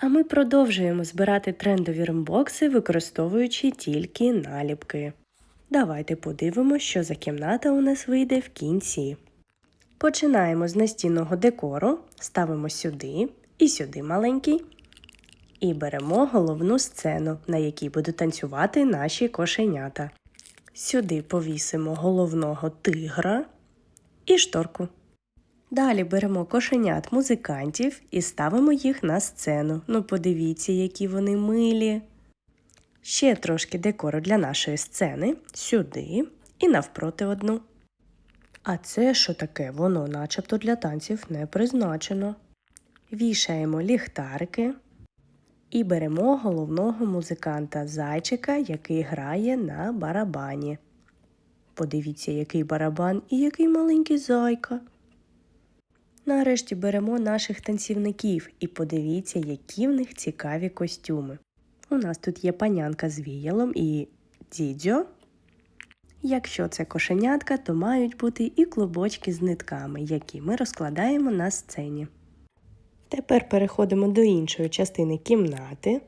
А ми продовжуємо збирати трендові рембокси, використовуючи тільки наліпки. Давайте подивимося, що за кімната у нас вийде в кінці. Починаємо з настінного декору, ставимо сюди і сюди маленький. І беремо головну сцену, на якій будуть танцювати наші кошенята. Сюди повісимо головного тигра і шторку. Далі беремо кошенят музикантів і ставимо їх на сцену. Ну, подивіться, які вони милі. Ще трошки декору для нашої сцени сюди і навпроти одну. А це що таке? Воно начебто для танців не призначено. Вішаємо ліхтарики і беремо головного музиканта зайчика, який грає на барабані. Подивіться, який барабан і який маленький зайка. Нарешті беремо наших танцівників і подивіться, які в них цікаві костюми. У нас тут є панянка з віялом і дідьо. Якщо це кошенятка, то мають бути і клубочки з нитками, які ми розкладаємо на сцені. Тепер переходимо до іншої частини кімнати,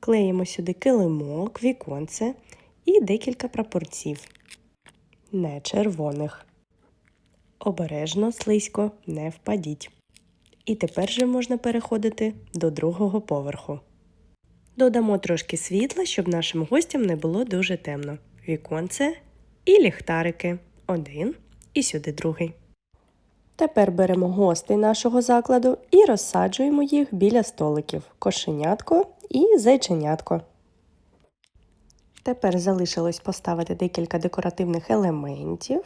клеїмо сюди килимок, віконце і декілька прапорців. Не червоних. Обережно, слизько, не впадіть. І тепер же можна переходити до другого поверху. Додамо трошки світла, щоб нашим гостям не було дуже темно. Віконце і ліхтарики. Один і сюди другий. Тепер беремо гостей нашого закладу і розсаджуємо їх біля столиків кошенятко і зайченятко. Тепер залишилось поставити декілька декоративних елементів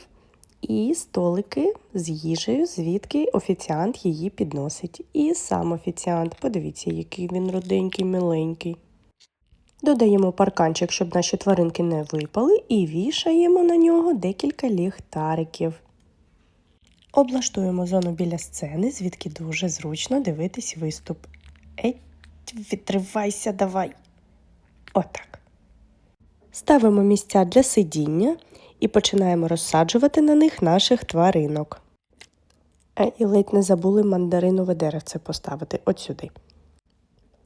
і столики з їжею, звідки офіціант її підносить. І сам офіціант, подивіться, який він руденький, миленький. Додаємо парканчик, щоб наші тваринки не випали, і вішаємо на нього декілька ліхтариків. Облаштуємо зону біля сцени, звідки дуже зручно дивитись виступ. Еть, відривайся, давай. Отак. Ставимо місця для сидіння і починаємо розсаджувати на них наших тваринок. Е, і ледь не забули мандаринове деревце поставити от сюди.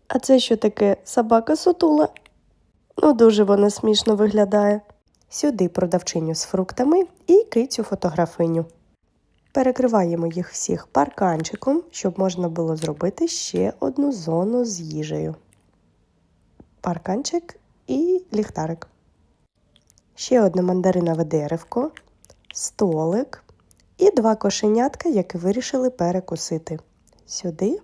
А це що таке собака сутула? Ну, дуже вона смішно виглядає. Сюди продавчиню з фруктами і кицю фотографиню. Перекриваємо їх всіх парканчиком, щоб можна було зробити ще одну зону з їжею. Парканчик і ліхтарик. Ще одне мандаринове деревко, столик і два кошенятка, які вирішили перекусити. Сюди